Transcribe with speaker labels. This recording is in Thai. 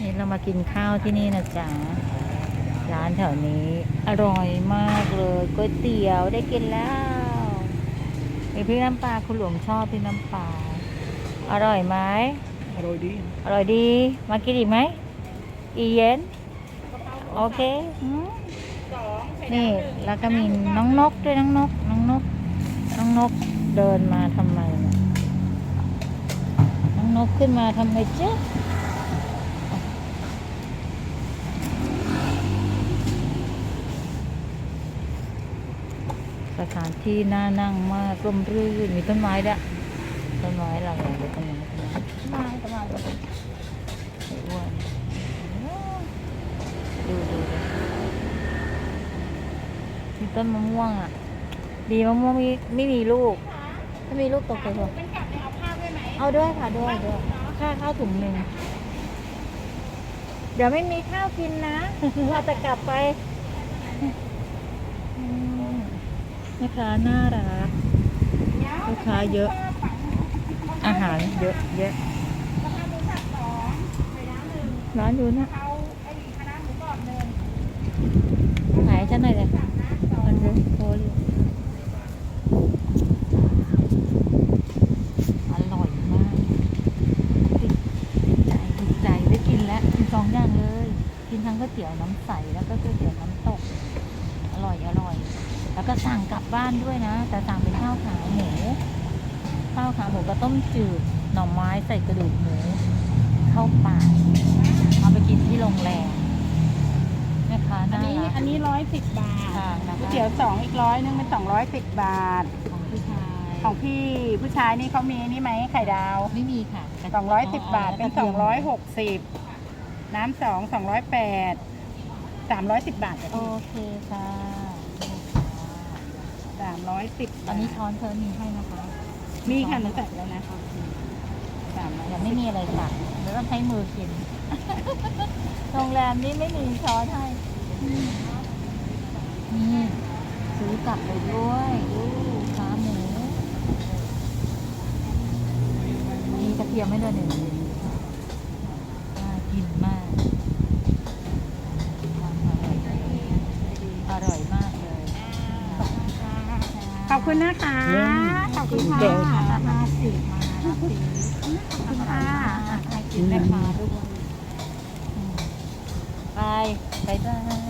Speaker 1: นี่เรามากินข้าวที่นี่นะจ๊ะ ร้านแถวนี้ อร่อยมากเลยก๋วยเตี๋ยวได้กินแล้วมีพริกน้ำปลาคุณหลวงชอบพริกน้ำปลาอร่อยไหม
Speaker 2: อร่อยดี
Speaker 1: อร่อยดี มากินอีกไหม อีเย็น โอเคอืมนี่แล้วก็มีน้องนกด้วยน้องนก น้องนก น้องนกเดินมาทำไมเนี่ยน้องนกขึ้นมาทำไมจ๊ สถานที่น่านั่งมากร่มรื่นมีต้นไม้ด้วยต้นไม้หลังเลยต้นไม้ต้นไม้ต้นไม้ต้นไม้ไอ้วนดูดูดูมีต้นมะม่วงอะ ดีมะม่วงไม่ไม่มีลูกถ้ามีลูกตกใจหมด
Speaker 3: เป็นกลับเนี่ยเอาด้วย
Speaker 1: ค่ะด้วยด้วยข้าข้าวถุงหนึ่งเดี๋ยวไม่มีข้าวกินนะเราจะกลับไปอืม แม่ค้าน่ารักลูกค้าเยอะ อาหารเยอะแยะ
Speaker 3: กะราหมูสับสองไข่ดานึ่ง
Speaker 1: ร้านอยู่นะขายให้ฉันหน่อยเลยมันเยอะโคอยู่อร่อยมากดติดใจติดใจได้กินแล้วกินสองอย่างเลย กินทั้งก๋วยเตี๋ยวน้ำใสแล้วก็ก๋วยเตี๋ยวน้ำตก อร่อยอร่อย แล้วก็สั่งกลับบ้านด้วยนะ แต่สั่งเป็นข้าวขาหมูข้าวขาหมูกับต้มจืดหน่อไม้ใส่กระดูกหมูเข้าปากเอาไปกินที่โรงแรมแม่ค้า
Speaker 3: อัน
Speaker 1: น่า
Speaker 3: นี้
Speaker 1: รัก
Speaker 3: อันนี้ร้อยสิบบาท
Speaker 1: ค่ะนะคะ
Speaker 3: ก๋วยเตี๋ยวสองอีกร้อยนึงเป็นสองร้อยสิบบาท
Speaker 1: ของผู้ชาย
Speaker 3: ของพี่ผู้ชายนี่เขามีนี่ไหมไข่ดาว
Speaker 1: ไม่มีค่ะ
Speaker 3: สองร้อยสิบบาท เป็นสองร้อยหกสิบน้ำสองสองร้อยแปดสามร้อยสิบบาทจ้ะ
Speaker 1: โอ
Speaker 3: พี่
Speaker 1: เคค่ะ
Speaker 3: สามร้อยสิบ
Speaker 1: ตอนนี้ช้อนเธอมีให้นะคะ
Speaker 3: มีค่ะหนูใส่แล้วนะสามร้อย
Speaker 1: เดี๋ยวไม่มีอะไรตักเดี๋ยวต้องใช้มือกิน โรงแรมนี้ไม่มีช้อนให้นี่ซื้อกลับไปด้วยดูขาหมูมีกระเทียมไม่ด้วยหนึ่งน่ากินมาก อร่อยมากเลย
Speaker 3: ขอบคุณนะคะ ขอบคุณค่ะ
Speaker 1: มาสิมาสิขอบคุณค่ะให้กินแม่ค้าด้วยไปไปบาย